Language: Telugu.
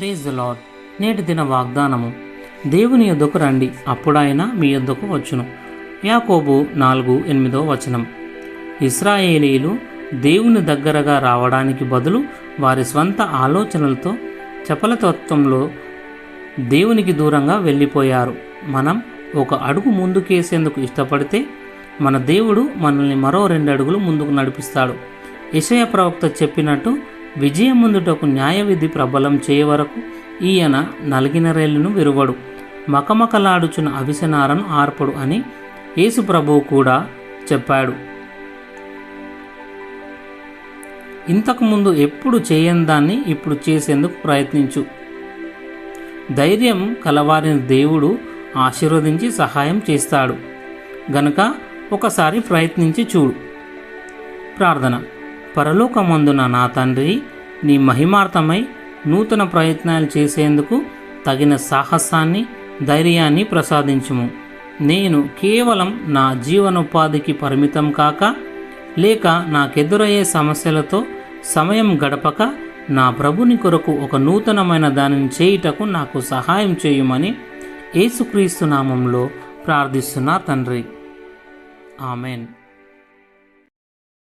ప్రేజ్ ద లాడ్ నేటి దిన వాగ్దానము. దేవుని యొద్దకు రండి అప్పుడాయన మీ యొద్దకు వచ్చును. యాకోబు నాలుగు ఎనిమిదో వచనం. ఇస్రాయేలీలు దేవుని దగ్గరగా రావడానికి బదులు వారి స్వంత ఆలోచనలతో చపలతత్వంలో దేవునికి దూరంగా వెళ్ళిపోయారు. మనం ఒక అడుగు ముందుకేసేందుకు ఇష్టపడితే మన దేవుడు మనల్ని మరో రెండు అడుగులు ముందుకు నడిపిస్తాడు. ఇషయ ప్రవక్త చెప్పినట్టు విజయం ముందుటకు న్యాయవిధి ప్రబలం చేయ వరకు ఈయన నలిగిన రేలును విరువడు. మకమకలాడుచున్న అవిసనారను ఆర్పడు అని యేసు ప్రభువు కూడా చెప్పాడు. ఇంతకుముందు ఎప్పుడు చేయని దాన్ని ఇప్పుడు చేసేందుకు ప్రయత్నించు. ధైర్యం కలవారిని దేవుడు ఆశీర్వదించి సహాయం చేస్తాడు. గనుక ఒకసారి ప్రయత్నించి చూడు. ప్రార్థన. పరలోకమందున నా తండ్రి నీ మహిమార్థమై నూతన ప్రయత్నాలు చేసేందుకు తగిన సాహసాన్ని ధైర్యాన్ని ప్రసాదించుము. నేను కేవలం నా జీవనోపాధికి పరిమితం కాక లేక నాకెదురయ్యే సమస్యలతో సమయం గడపక నా ప్రభుని కొరకు ఒక నూతనమైన దానిని చేయుటకు నాకు సహాయం చేయమని యేసుక్రీస్తు నామంలో ప్రార్థిస్తున్నా తండ్రి. ఆమెన్.